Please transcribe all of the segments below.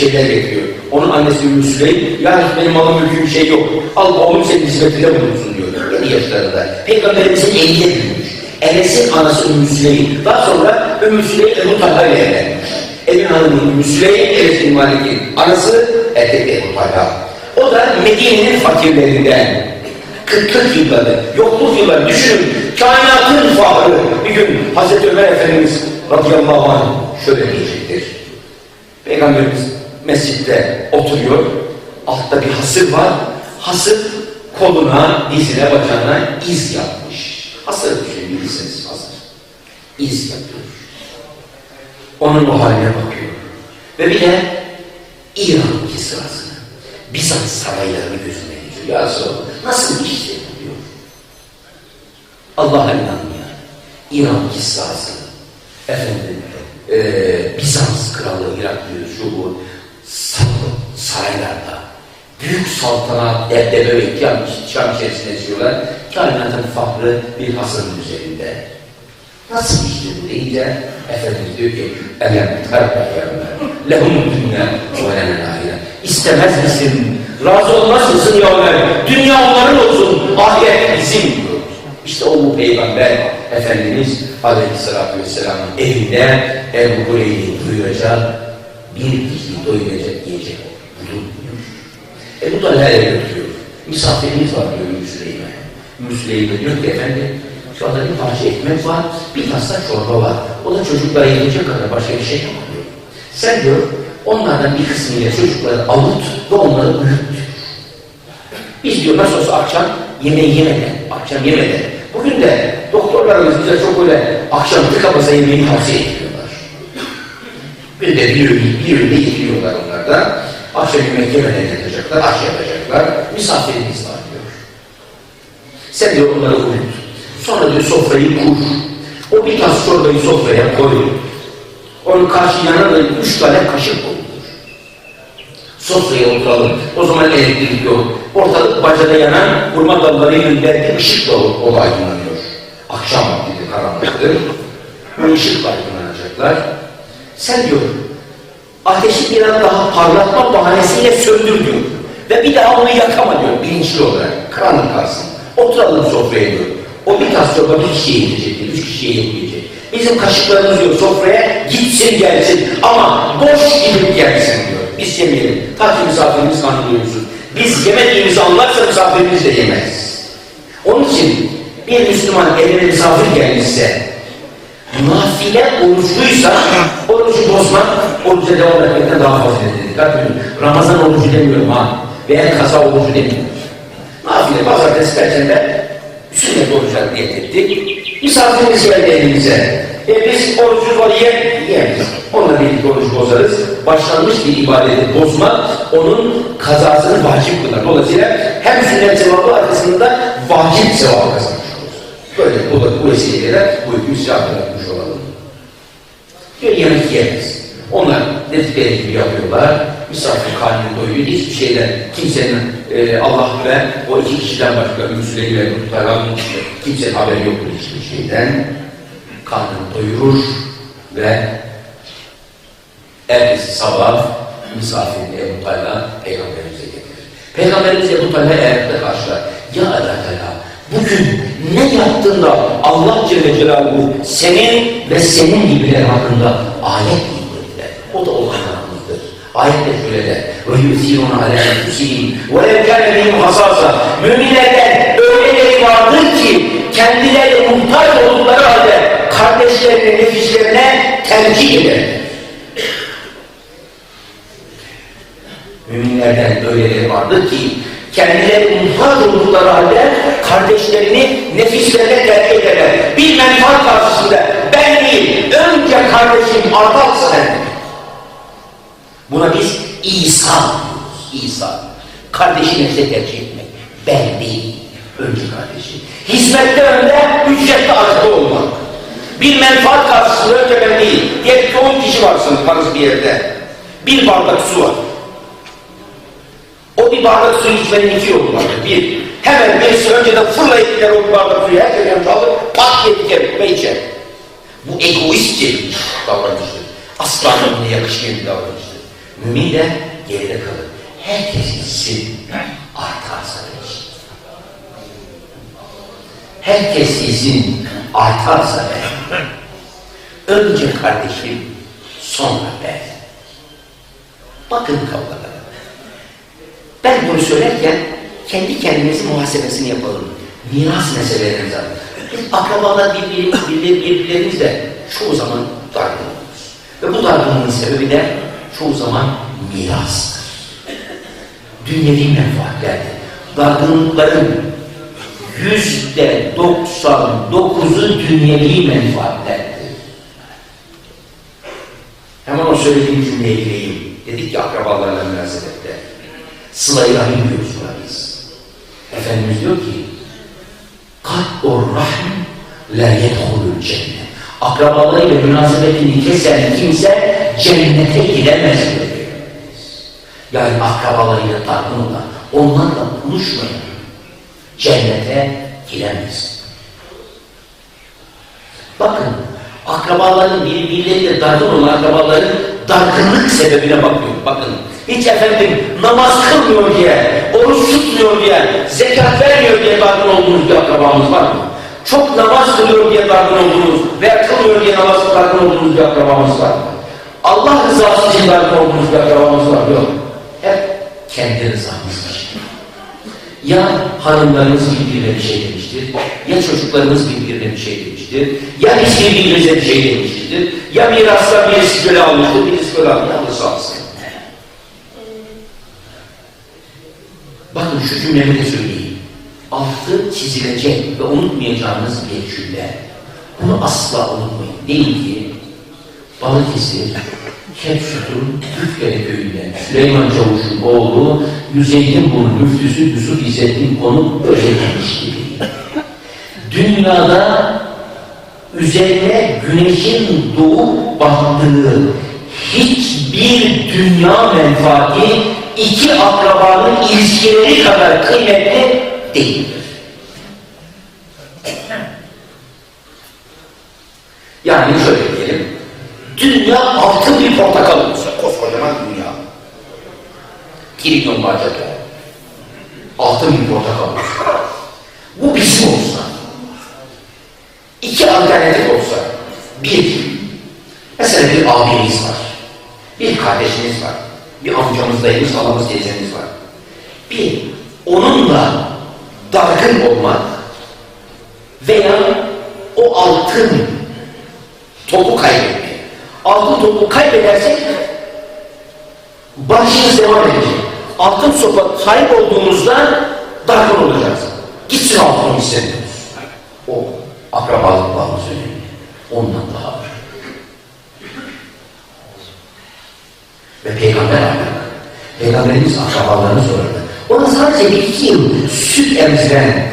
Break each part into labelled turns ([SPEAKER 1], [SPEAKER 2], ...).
[SPEAKER 1] şeyler getiriyor. Onun annesi Ümmü Süleym, yani benim malım mülküm şey yok. Al oğlum senin hizmetinde bulunsun diyor. 7 yaşlarında. Peygamberimizin eliyle büyümüş. Enes'in anası Ümmü Süleym. Daha sonra Ümmü Süleym Ebu Talha ile evlenmiş. Evin hanımı Ümmü Süleym, Enes'in Malik'in anası erkek Ebu Talha. O da Medine'nin fakirlerinden. Kıtlık yılları, yokluk yılları düşünün. Kainatın fahrı bir gün Hazreti Ömer Efendimiz radıyallahu anh şöyle diyecektir. Peygamberimiz mescitte oturuyor. Altta bir hasır var. Hasır koluna, dizine, bacağına iz yapmış. Hasır düşünün bilirsiniz hasır. İz yapıyor. Onun o haline bakıyor. Ve bir de İran kisrasını, Bizans saraylarını gözüne getiriyor. Ya Resulallah, nasıl bu diyor. Allah'a inanmıyor. İran kisrası, efendim, e, Bizans kralı Irak diyor şu bu saraylarda büyük saltanat, debdebe ve şam içerisinde yaşıyorlar. Kainatın fahri bir hasırın üzerinde. Nasıl işti bu deyince Efendimiz diyor ki Elem terbe yerler. Lehum dünya ve lenen ahire. İstemez misin? Razı olmaz mısın ya Ömer? Dünya onların olsun. Ahiret bizim diyor. İşte o peygamber Efendimiz Aleyhisselatü Vesselam'ın evinde Ebu Hureyre'yi duyuracak, bir kişiyi doyuracak yiyecek bulunmuyor. Ebu Talha'ya götürüyor. Misafirimiz var diyor Müslüme. Müslüme diyor ki efendim şu anda bir parça ekmek var, bir tas da çorba var. O da çocuklara yiyecek kadar başka bir şey yok diyor. Sen diyor onlardan bir kısmıyla çocukları avut ve onları uyut. Biz diyor nasıl olsa akşam yemeği yemeden, akşam yemeden. Bugün de doktorlarımız bize çok öyle akşam tıka basa yemeği tavsiye ediyorlar. Bir de bir öğün, bir öğünde yetiriyorlar onlar da. Akşam yemek yemeden yatacaklar, aş yapacaklar. Misafirimiz var diyor. Sen diyor onları uyut. Sonra diyor sofrayı kur. O bir tas çorbayı sofraya koy. Onun karşı yanına da üç tane kaşık koyulur. Sofraya oturalım. O zaman elektrik yok. Ortalık bacada yanan hurma dallarıyla belki ışıkla o, aydınlanıyor. Akşam vakti karanlıktır. Bu ışıkla aydınlanacaklar. Sen diyor, ateşi biraz daha parlatma bahanesiyle söndür diyor. Ve bir daha onu yakama diyor bilinçli olarak. Karanlık kalsın. Oturalım sofraya diyor. O bir tas çorba bir kişiye yetecek diyor. Üç kişiye yetmeyecek. Bizim kaşıklarımız diyor sofraya gitsin gelsin. Ama boş gidip gelsin diyor. Biz yemeyelim. Ta ki misafirimiz karnı doyursun. Biz yemediğimizi anlarsa misafirimiz de yemez. Onun için bir Müslüman evine misafir gelmişse nafile oruçluysa orucu bozmak, oruca devam etmekten daha faziletlidir. Dikkat edin. Ramazan orucu demiyorum ha. Veya kaza orucu demiyorum. Nafile pazartesi perşembe sünnet oruçlar niyet ettik. Misafirimiz geldi elimize. E biz orucu var yer, yiyemeyiz. Onunla birlikte oruç bozarız. Başlanmış bir ibadeti bozmak onun kazasını vacip kılar. Dolayısıyla hem sünnet sevabı arkasında vacip sevabı kazanmış oluruz. Böyle bu, bu vesileyle bu hükmü size hatırlatmış olalım. Diyor yemek yiyemez. Onlar dedikleri gibi yapıyorlar. Misafir karnını doyuyor. Hiçbir şeyden kimsenin e, Allah ve o iki kişiden başka Müslüman ve Muhtar'ın kimsenin haberi yoktur hiçbir şeyden. Karnını doyurur ve ertesi sabah misafirini Ebu Talha Peygamberimize getirir. Peygamberimiz Ebu Talha ayakta karşılar. Ya Ebu Talha bugün Allah Celle Celaluhu senin ve senin gibiler hakkında ayet indirdiler. O da o. Ayet de şöyle ve yüziyonu alâ yüziyim ve levkâne hasasa müminlerden öyleleri vardır ki kendileri muhtaç oldukları halde kardeşlerine, nefislerine tercih eder. Müminlerden öyleleri vardır ki kendileri muhtaç oldukları halde kardeşlerini nefislerine tercih ederler. Bir menfaat karşısında ben değil, önce kardeşim artal sen. Buna biz İsa diyoruz. İsa. Kardeşi nefse tercih etmek. Ben değil. Önce kardeşi. Hizmette önde, ücrette arkada olmak. Bir menfaat karşısında önce ben değil. Diyelim ki 10 kişi varsın parası bir yerde. Bir bardak su var. O bir bardak su içmenin iki yolu vardır. Bir, hemen birisi önceden fırlayıp gider o bardak suyu herkes yanında alır, pat diye ve içer. Bu egoistçe bir davranıştır. Asla kendine yakışmayan bir davranıştır. Mümin de geride kalır. Herkes gitsin, artarsa eşit. Herkes izin artarsa ben. Önce kardeşim, sonra ben. Bakın kavgalara. Ben bunu söylerken kendi kendimizin muhasebesini yapalım. Miras meselelerimiz var. Biz akrabalar birbiri, birbiri, birbirlerimizle çoğu zaman dargın oluruz. Ve bu dargınlığın sebebi de çoğu zaman mirastır. Dünyevi menfaatlerdir. Dargınlıkların yüzde doksan dokuzu dünyevi menfaatlerdir. Hemen o söylediğim cümleye gireyim. Dedik ki akrabalarla münasebette. Sıla-i Rahim diyoruz buna biz. Efendimiz diyor ki Kat'ur rahm la yedhulul cennet. Akrabalarıyla münasebetini kesen kimse cennete gidemez diyor. Yani akrabalarıyla dargın olan, onlarla konuşmayan cennete giremez. Bakın, akrabaların birbirleriyle dargın olan akrabaların dargınlık sebebine bakıyor. Bakın, hiç efendim namaz kılmıyor diye, oruç tutmuyor diye, zekat vermiyor diye dargın olduğunuz bir akrabamız var mı? Çok namaz kılıyor diye dargın olduğunuz veya kılmıyor diye namaz dargın olduğunuz bir akrabamız var mı? Allah rızası için dargın olduğunuz bir akrabamız var mı? Yok. Hep kendi rızamız için. Ya hanımlarımız birbirine bir şey demiştir, ya çocuklarımız birbirine bir şey demiştir, ya biz birbirimize bir şey demişizdir, ya mirasla birisi köle almıştır, birisi köle almıştır, alırsa alsın. Bakın şu cümlemi de söyleyeyim. Altı çizilecek ve unutmayacağınız bir cümle. Bunu asla unutmayın. Değil ki Balıkesir, Kepsut'un Türkdere köyünden Süleyman Çavuş'un oğlu Yüzeytinburnu müftüsü Yusuf İzzettin konu böyle demiş gibi. Dünyada üzerine güneşin doğup battığı hiçbir dünya menfaati iki akrabanın ilişkileri kadar kıymetli değildir. Yani şöyle diyelim, dünya altın bir portakal olsa, koskocaman dünya. Trilyon bacak Altın bir portakal olsa. Bu bizim olsa. İki alternatif olsa. Bir, mesela bir abimiz var. Bir kardeşimiz var. Bir amcamız, dayımız, halamız, teyzemiz var. Bir, onunla dargın olmak veya o altın topu kaybetmek. Altın topu kaybedersek başınız devam edecek. Altın sopa sahip olduğumuzda dargın olacağız. Gitsin altın istemiyoruz. O akrabalık bağımız önemli. Ondan daha var. Ve peygamber ahlakı. Peygamberimiz akrabalarını sorardı. Ona sadece bir iki yıl süt emziren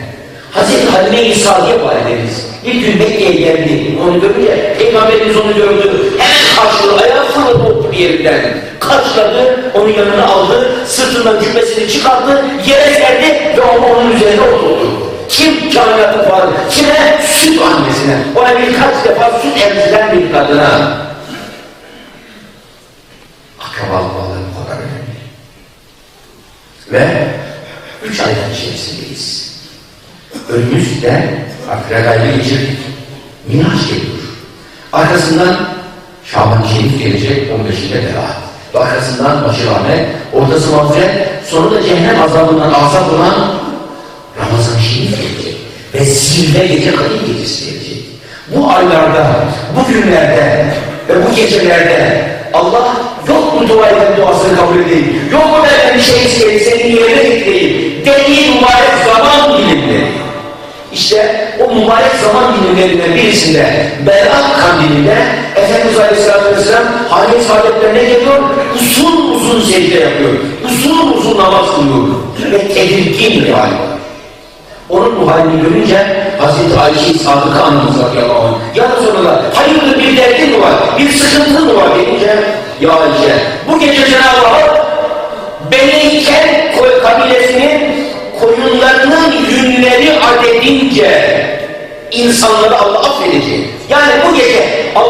[SPEAKER 1] Hazreti Halime-i Sadiye validemiz bir gün Mekke'ye geldi. Onu görünce Peygamberimiz onu gördü. Hemen karşıladı. Ayağı fırladı o bir yerinden. Karşıladı. Onun yanına aldı. Sırtından cübbesini çıkardı. Yere serdi ve onu onun üzerine oturdu. Kim kainatı var? Kime? Süt annesine. Ona birkaç defa süt emziren bir kadına. Bu kadar önemli. Ve üç aydan içerisindeyiz. Önümüzde artık regayle geçirdik. Miraç geliyor. Arkasından Şaban Şerif gelecek 15'inde Berat. Ve arkasından Başır Ahmet, ortası mağfiret, sonra da cehennem azabından azap olan Ramazan Şerif gelecek. Ve zirve gece Kadir gecesi gelecek. Bu aylarda, bu günlerde ve bu gecelerde Allah mu dua eden duasını kabul edeyim, yok mu benden bir şey isteyin, senin yerine getireyim dediği mübarek zaman dilimleri. İşte o mübarek zaman dilimlerinden birisinde Berat kandilinde Efendimiz Aleyhisselatü Vesselam Halil saadetlerine geliyor, uzun uzun secde yapıyor, uzun uzun namaz kılıyor. Ve tedirgin bir hali. Onun bu halini görünce Hazreti Ayşe-i Sadık'a anımız radıyallahu anh. Ya Resulallah hayırdır bir derdin mi var, bir sıkıntın mı var? Deyince Ya Ayşe bu gece Cenab-ı Hak Beni kabilesinin koyunlarının günleri adedince insanları Allah affedecek. Yani bu gece Allah'a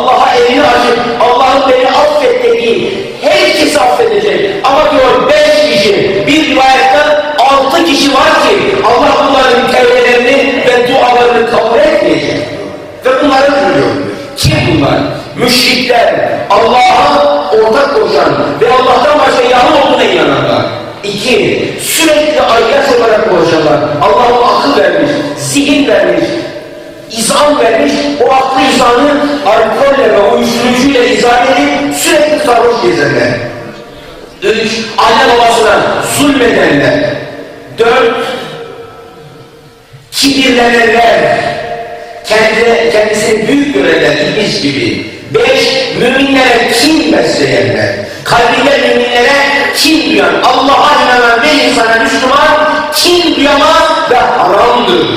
[SPEAKER 1] müminlere kin besleyenler. Kalbinde müminlere kin duyan, Allah'a inanan bir insana Müslüman kin duyamaz ve haramdır.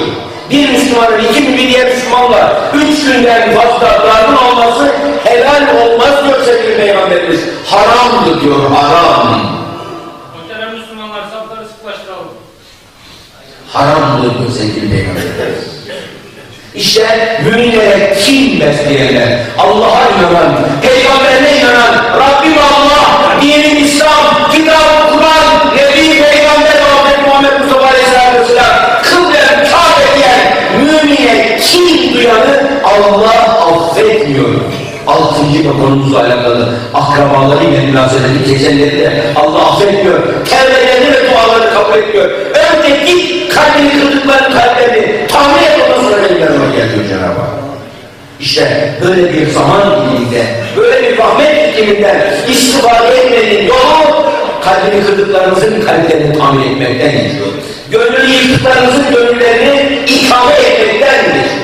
[SPEAKER 1] Bir Müslümanın iki diye Müslümanla üç günden fazla dargın olması helal olmaz diyor sevgili Peygamberimiz. Haramdır diyor, haram.
[SPEAKER 2] Muhterem Müslümanlar safları sıklaştıralım.
[SPEAKER 1] Haramdır diyor sevgili Peygamberimiz. İşte müminlere kim besleyenler, Allah'a inanan, peygamberine inanan, Rabbim Allah, dinim İslam, kitab Kur'an, Nebi Peygamber Muhammed Muhammed Mustafa Aleyhisselatü Vesselam, kıblem Kabe diyen mümine kim duyanı Allah affetmiyor. Altıncı konumuzla alakalı akrabalarıyla münasebeti geçenleri de Allah affetmiyor. Tevbelerini ve dualarını kabul etmiyor. Önce git kalbini kırdıkların kalplerini tamir et ondan sonra diyor Cenab-ı Hak. İşte böyle bir zaman diliminde, böyle bir rahmet diliminde istifade etmenin yolu kalbini kırdıklarımızın kalplerini tamir etmekten geçiyor. Gönlünü yıktıklarımızın gönüllerini ikame etmekten geçiyor.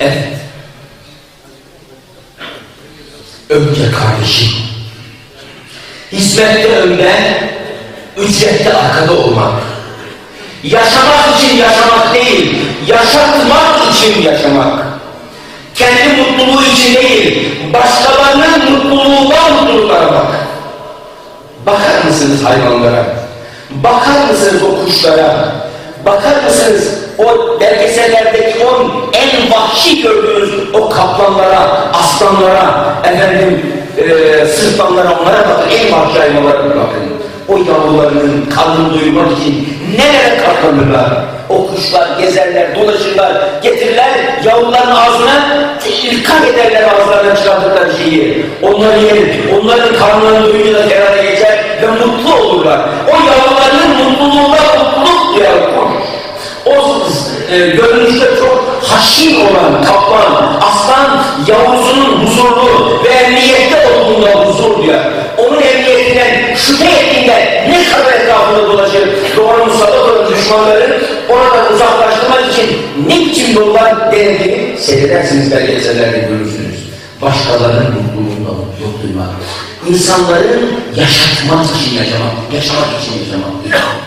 [SPEAKER 1] Evet. Önce kardeşim. Hizmette önde, ücrette arkada olmak. Yaşamak için yaşamak değil, yaşatmak için yaşamak. Kendi mutluluğu için değil, başkalarının mutluluğundan mutluluk aramak. Bakar mısınız hayvanlara? Bakar mısınız o kuşlara? Bakar mısınız o belgesellerdeki o en vahşi gördüğünüz o kaplanlara, aslanlara, efendim e, sırtlanlara onlara bakın, en vahşi hayvanlara bakın. O yavrularının karnını doyurmak için nelere katlanırlar? O kuşlar gezerler, dolaşırlar, getirirler yavruların ağzına ilkak ederler ağızlarından çıkarttıkları şeyi. Onları yer, onların karnlarını doyunca kenara geçer ve mutlu olurlar. O yavrularının mutluluğuna mutluluk duyar. O e, görünüşte çok haşin olan kaplan, aslan yavrusunun huzurlu ve emniyette olduğunda huzur duyar. Onun emniyetinden, şüphe ettiğinden ne kadar etrafında dolaşır, doğru musallat olan düşmanların oradan uzaklaştırmak için ne biçim yollar denediğini seyredersiniz belgesellerde görürsünüz. Başkalarının mutluluğunda mutluluk duymak. İnsanların yaşatmak için yaşamak, yaşamak için yaşamak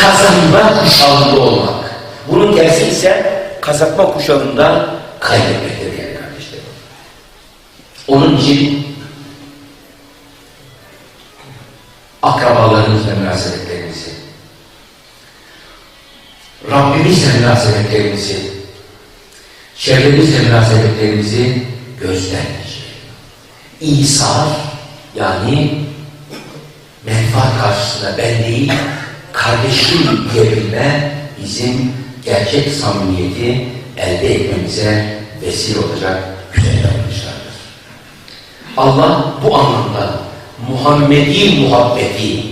[SPEAKER 1] kazanma kuşağında olmak. Bunun tersi ise kazanma kuşağında kaybetmektir yani kardeşlerim. Onun için akrabalarımızla münasebetlerimizi, Rabbimizle münasebetlerimizi, çevremizle münasebetlerimizi gözden. İsar yani menfaat karşısında ben değil, kardeşim diyebilme bizim gerçek samimiyeti elde etmemize vesile olacak güzel davranışlardır. Allah bu anlamda Muhammedi muhabbeti,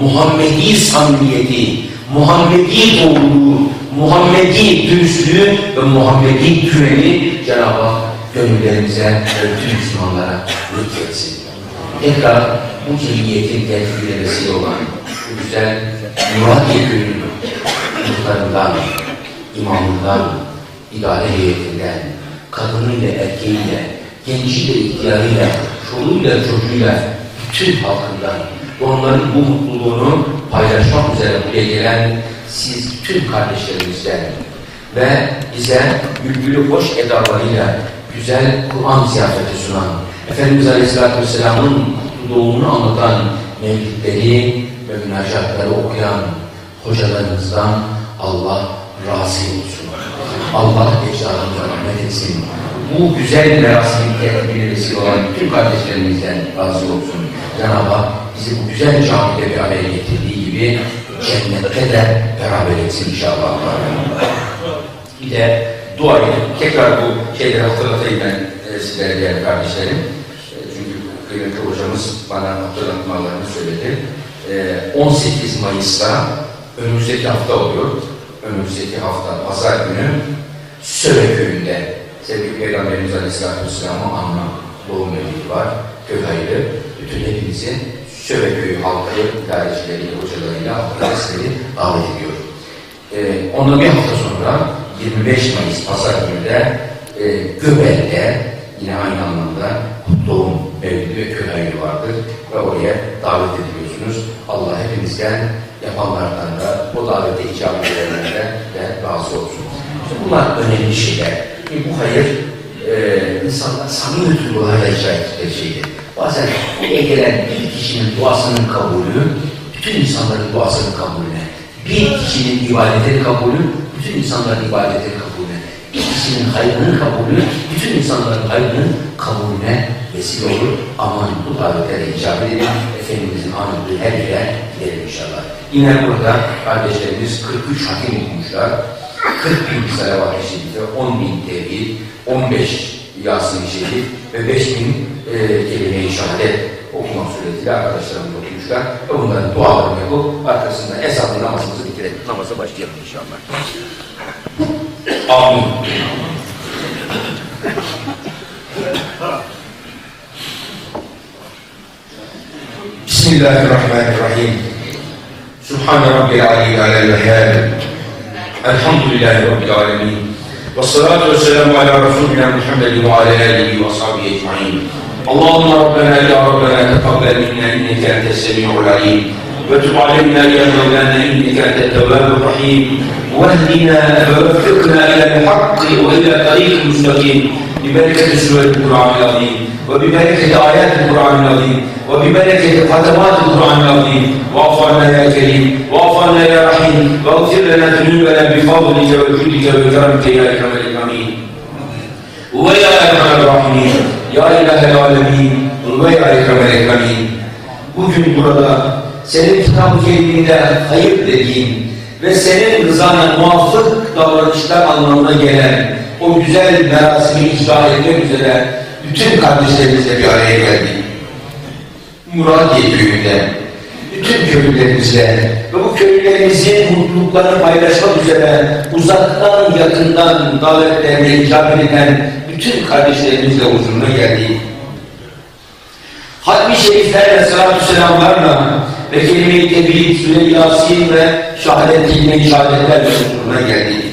[SPEAKER 1] Muhammedi samimiyeti, Muhammedi doğruluğu, Muhammedi dürüstlüğü ve Muhammedi güveni Cenab-ı Hak gönüllerimize ve bütün Müslümanlara lütfetsin. Tekrar bu cemiyetin tertibine vesile olan güzel Muradiye Köyü'nün muhtarından, imamından, idare heyetinden, kadınıyla, erkeğiyle, genciyle, ihtiyarıyla, çoluğuyla, çocuğuyla, bütün halkından onların bu mutluluğunu paylaşmak üzere buraya gelen siz bütün kardeşlerimizden ve bize bülbülü hoş edalarıyla güzel Kur'an ziyafeti sunan, Efendimiz Aleyhisselatü Vesselam'ın doğumunu anlatan mevlidleri ve münacatları okuyan hocalarımızdan Allah razı olsun. Allah ecdadına rahmet etsin. Bu güzel merasimin tertibine vesile olan bütün kardeşlerimizden razı olsun. Cenab-ı Hak bizi bu güzel camide bir araya getirdiği gibi cennette de beraber etsin inşallah. Bir de dua edin. Tekrar bu şeyleri hatırlatayım ben e, sizlere değerli kardeşlerim. E, çünkü kıymetli hocamız bana hatırlatmalarını söyledi. E, 18 Mayıs'ta önümüzdeki hafta oluyor. Önümüzdeki hafta pazar günü Söre köyünde sevgili Peygamberimiz Aleyhisselatü Vesselam'ın anma doğum evi var. Köy hayırı. Bütün hepinizin Söre köyü halkı, idarecileriyle, hocalarıyla, arkadaşları davet ediyor. Ee, ondan bir hafta sonra 25 Mayıs Pazar günü de e, Göbel'de yine aynı anlamda doğum mevlidi ve köy hayırı vardır ve oraya davet ediliyorsunuz. Allah hepinizden yapanlardan da o davete icabet edenlerden de razı olsun. İşte bunlar önemli şeyler. E, bu hayır e, insanlar samimi duygularla icra ettikleri şeydir. Bazen buraya gelen bir kişinin duasının kabulü, bütün insanların duasının kabulüne, bir kişinin ibadetleri kabulü, bütün insanların ibadetleri kabulüne, bir kişinin hayrının kabulü, bütün insanların hayrının kabulüne vesile olur. Aman bu davetlere icabet edin, Efendimizin anlattığı her yere gidelim inşallah. Yine burada kardeşlerimiz 43 hakim okumuşlar. 40 bin salavat-ı şerife, 10 bin tevhid, 15 Yasin-i ve 5 bin e, kelime-i şehadet okumak suretiyle arkadaşlarımız okumuşlar. Ve bunların dualarını yapıp arkasında hesaplı namazımızı bitirip namaza başlayalım inşallah. Amin. بسم الله الرحمن الرحيم سبحان ربي العلي على الوهاب الحمد لله رب العالمين والصلاة والسلام على رسولنا محمد وعلى آله وصحبه أجمعين اللهم ربنا يا ربنا تقبل منا إنك أنت السميع العليم وتب علينا يا مولانا إنك أنت التواب الرحيم واهدنا ووفقنا إلى الحق وإلى طريق مستقيم ببركة سورة القرآن العظيم وببركة آيات القرآن العظيم وببركة ختمات القرآن العظيم واعف عنا يا كريم واعف عنا يا رحيم واغفر لنا ذنوبنا بفضلك وجودك وكرمك يا أكرم الأكرمين ويا أكرم الراحمين يا إله العالمين ويا أكرم الأكرمين Bugün burada senin kitab-ı keriminde hayır dediğin ve senin rızana muvafık davranışlar anlamına gelen o güzel merasimi icra etmek üzere bütün kardeşlerimizle bir araya geldik. Muradiye köyünde, bütün köylülerimizle ve bu köylülerimizin mutluluklarını paylaşmak üzere uzaktan yakından davetlerine icabet eden bütün kardeşlerimizle huzuruna geldik. Hatmi şeriflerle, salatü selamlarla ve kelime-i tebrik, süre-i yasin ve şehadet kelime-i şehadetlerle huzuruna geldik.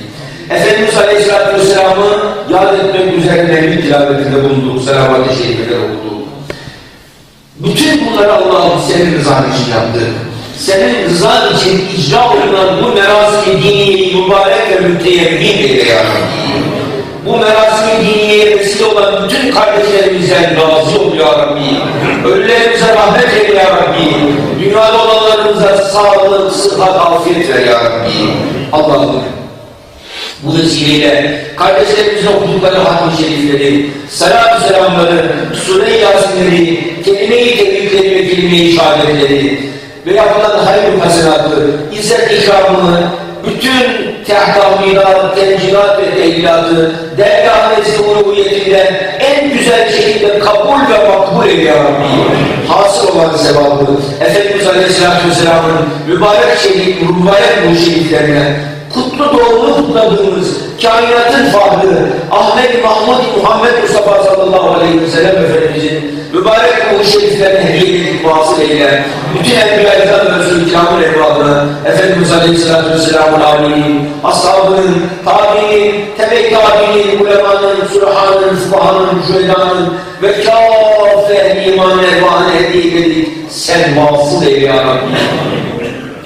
[SPEAKER 1] Efendimiz Aleyhisselatü Vesselam'ı yad etmek üzere mevlid tilavetinde bulunduk, selavat-ı şerifeler. Bütün bunları Allah'ım senin rızan için yaptı. Senin rızan için icra olunan bu merasim-i diniyeyi mübarek ve müteyemmin eyle ya. Bu merasim-i diniyeye vesile olan bütün kardeşlerimizden razı ol ya Rabbi. Ölülerimize rahmet eyle ya Rabbi. Dünyada olanlarımıza sağlık, sıhhat, afiyet ver ya Rabbi. Allah'ım bu vesileyle kardeşlerimizin okudukları hatmi şerifleri, salatü selamları, sure-i yasinleri, kelime-i tebrikleri ve kelime-i şehadetleri ve yapılan hayır hasenatı, izzet ikramını, bütün tehdamidat, tencilat ve tehlilatı dergâh-ı uluhiyetinden en güzel şekilde kabul ve makbul eyle ya Rabbi. Hasıl olan sevabı, Efendimiz Aleyhisselatü Vesselam'ın mübarek şerif, mübarek bu şeriflerine kutlu doğumunu kutladığımız kainatın fahrı Ahmet Mahmud Muhammed Mustafa sallallahu aleyhi ve sellem Efendimizin mübarek ruhu şeriflerine hediye edildik vasıl eyle. Bütün Enbiya Efendi ve Resul-i Kiram'ın evladına Efendimiz Aleyhisselatü Vesselam'ın âminin, ashabının, tabiinin, tebe-i tabiinin, ulemanın, surahanın, fukahanın, şühedanın ve kâf ehli iman ervahına hediye edildik. Sen vasıl eyle ya Rabbi.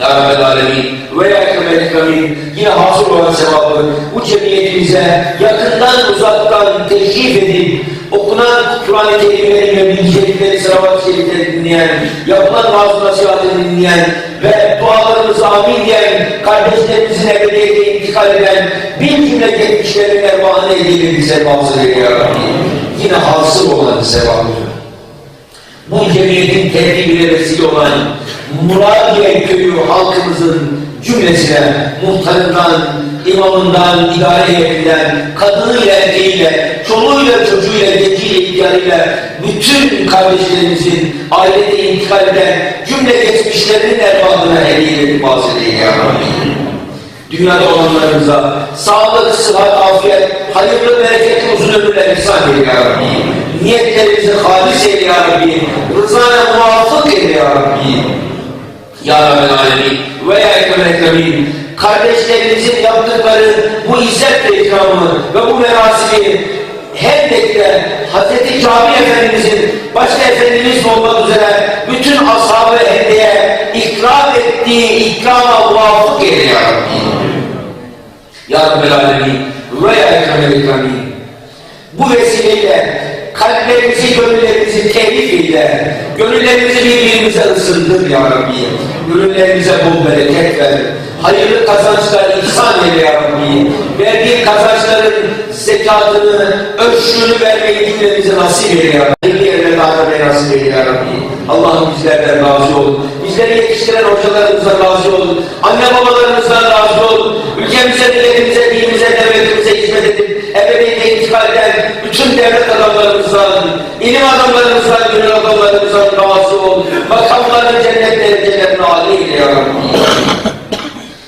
[SPEAKER 1] Ya Rabbel Alemin ve ya Ekremel Ekremin yine hasıl olan sevabı bu cemiyetimize yakından uzaktan teşrif edip okunan Kur'an-ı Kerimleri ve bilgileri, salavat-ı şerifleri dinleyen, yapılan vaaz nasihatını dinleyen ve dualarımızı amin diyen kardeşlerimizin ebediyete intikal eden bin cümle geçmişlerin ervahını edilir bize bazı ya Rabbi. Yine hasıl olan sevabı. Bu cemiyetin tertibine vesile olan Muradiye köyü halkımızın cümlesine muhtarından, imamından, idare heyetinden, kadınıyla, erkeğiyle, çoluğuyla, çocuğuyla, genciyle, ihtiyarıyla bütün kardeşlerimizin ailede intikal eden cümle geçmişlerinin ervahına hediye edip bahsedeyin ya Rabbi. Dünyada olanlarımıza sağlık, sıhhat, afiyet, hayırlı, bereketli, uzun ömürler ihsan eyle ya Rabbi. Niyetlerimizi halis eyle ya Rabbi. Rızana muvafık eyle ya Rabbi. Ya Rabbel Alemin ve ya Ekrem Ekremin kardeşlerimizin yaptıkları bu izzet ve ikramı ve bu merasimi her bekle Hz. Cami Efendimizin başta Efendimiz olmak üzere bütün ashab-ı hendeye ikram ettiği ikrama muvafık eyle ya Rabbi. Ya Rabbel Alemin ve ya Ekrem Ekremin bu vesileyle kalplerimizi, gönüllerimizi telif eyle. Gönüllerimizi birbirimize ısındır ya Rabbi. Gönüllerimize bol bereket ver. Hayırlı kazançlar ihsan eyle ya Rabbi. Verdiğin kazançların zekatını, ölçüsünü vermeyi cümlemize nasip eyle ya Rabbi. Dağıtmayı nasip eyle Rabbi. Allah'ım bizlerden razı ol. Bizleri yetiştiren hocalarımızdan razı ol. Anne babalarımızdan razı ol. Ülkemize, milletimize, dinimize, devletimize hizmet edip ebeveyne intikal eden bütün devlet adamlarımızdan, ilim adamlarımızdan, gönül adamlarımızdan razı ol. Makamların cennet derecelerine âli eyle ya Rabbi.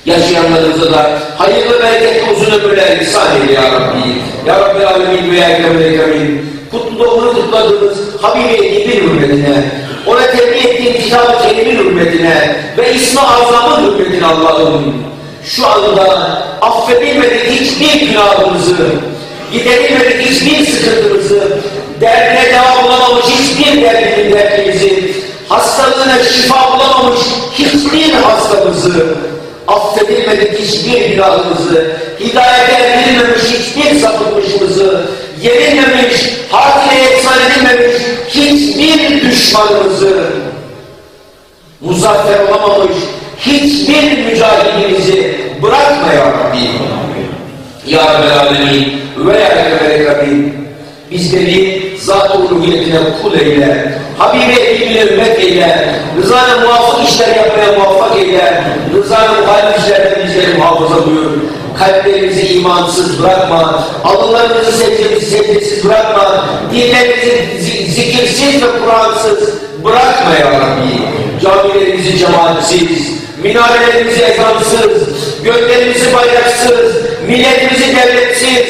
[SPEAKER 1] Yaşayanlarımıza da hayırlı bereketli uzun ömürler ihsan eyle ya Rabbi. Ya Rabbi Alemin ve ya Ekremin. Kutluğunu kutladığımız Habibi Edib'in hürmetine, ona tebliğ ettiğin kitab-ı kerimin hürmetine ve ismi azamın hürmetine Allah'ım. Şu anda affedilmedik hiçbir günahımızı, giderilmedik hiçbir sıkıntımızı, derdine deva bulamamış hiçbir derdini derdimizi, hastalığına şifa bulamamış hiçbir hastamızı, affedilmedik hiçbir günahımızı, hidayete erdirilmemiş hiçbir sapıtmışımızı, yenilmemiş, hak ile yeksan edilmemiş hiçbir düşmanımızı, muzaffer olamamış hiçbir mücahidimizi bırakma ya Rabbi. Ya Rabbel Alemin ve Ya Ekremin bizleri zat-ı uluhiyetine kul eyle, Habibi edibine ümmet eyle, rızana muvafık işler yapmaya muvaffak eyle, rızana muhalif işlerden bizleri muhafaza buyur. Kalplerimizi imansız bırakma, alınlarımızı secdesiz, secdesiz bırakma, dillerimizi zi- zikirsiz ve Kur'ansız bırakma ya Rabbi. Camilerimizi cemaatsiz, minarelerimizi ezansız, gönderimizi bayraksız, milletimizi devletsiz,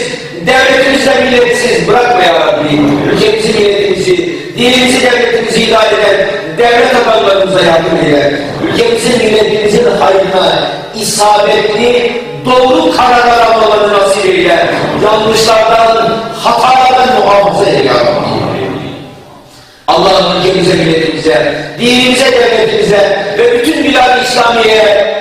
[SPEAKER 1] devletimizi de milletsiz bırakma ya Rabbi. Ülkemizi, milletimizi, dinimizi, devletimizi idare eden devlet adamlarımıza yardım eyle. Ülkemizin, milletimizin hayrına isabetli, doğru kararlar almalarını nasip eyle. Yanlışlardan, hatalardan muhafaza eyle. Allah'ın ülkemize, milletimize, dinimize, devletimize ve bütün bilad-ı İslamiye'ye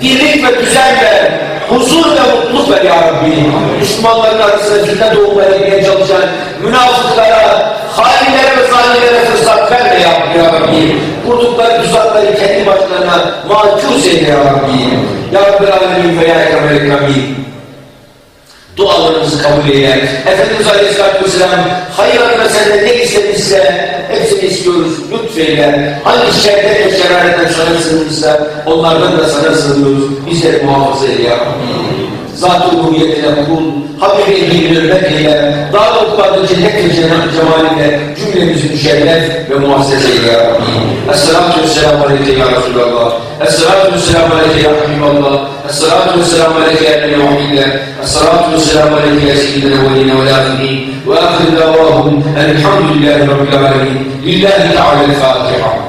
[SPEAKER 1] dirlik ve düzen ver, huzur ve mutluluk ver ya Rabbi. Müslümanların arasında doğum etmeye çalışan münafıklara, hainlere ve zalimlere fırsat ya, Rabbi. Kurdukları tuzakları kendi başlarına mahkus eyle ya Rabbi. Ya Rabbi Alemin ve ya Ekremel Ekremin. Dualarımızı kabul eyle. Efendimiz Aleyhisselatü Vesselam hayır adına senden ne istemişse hepsini istiyoruz. Lütfeyle. Hangi şerden ve şeraretten sana sığınırsa onlardan da sana sığınıyoruz. Bizleri muhafaza eyle ya Rabbi. Kul, Habibi Ehlî'nin hürmet eyle, daha mutlularda cennet ve cennet cemalinde cümlemizi müşerref ve muhasses eyle ya Rabbi. Esselatu vesselamu aleyke ya Resulallah. Esselatu vesselamu aleyke ya Habiballah. Esselatu vesselamu aleyke ya Nebi Muhammedillah. Esselatu vesselamu aleyke ya Seyyidina velina ve lâfinin. Ve ahir davahum elhamdülillahi rabbil alemin. Lillahi Teala'l-Fatiha.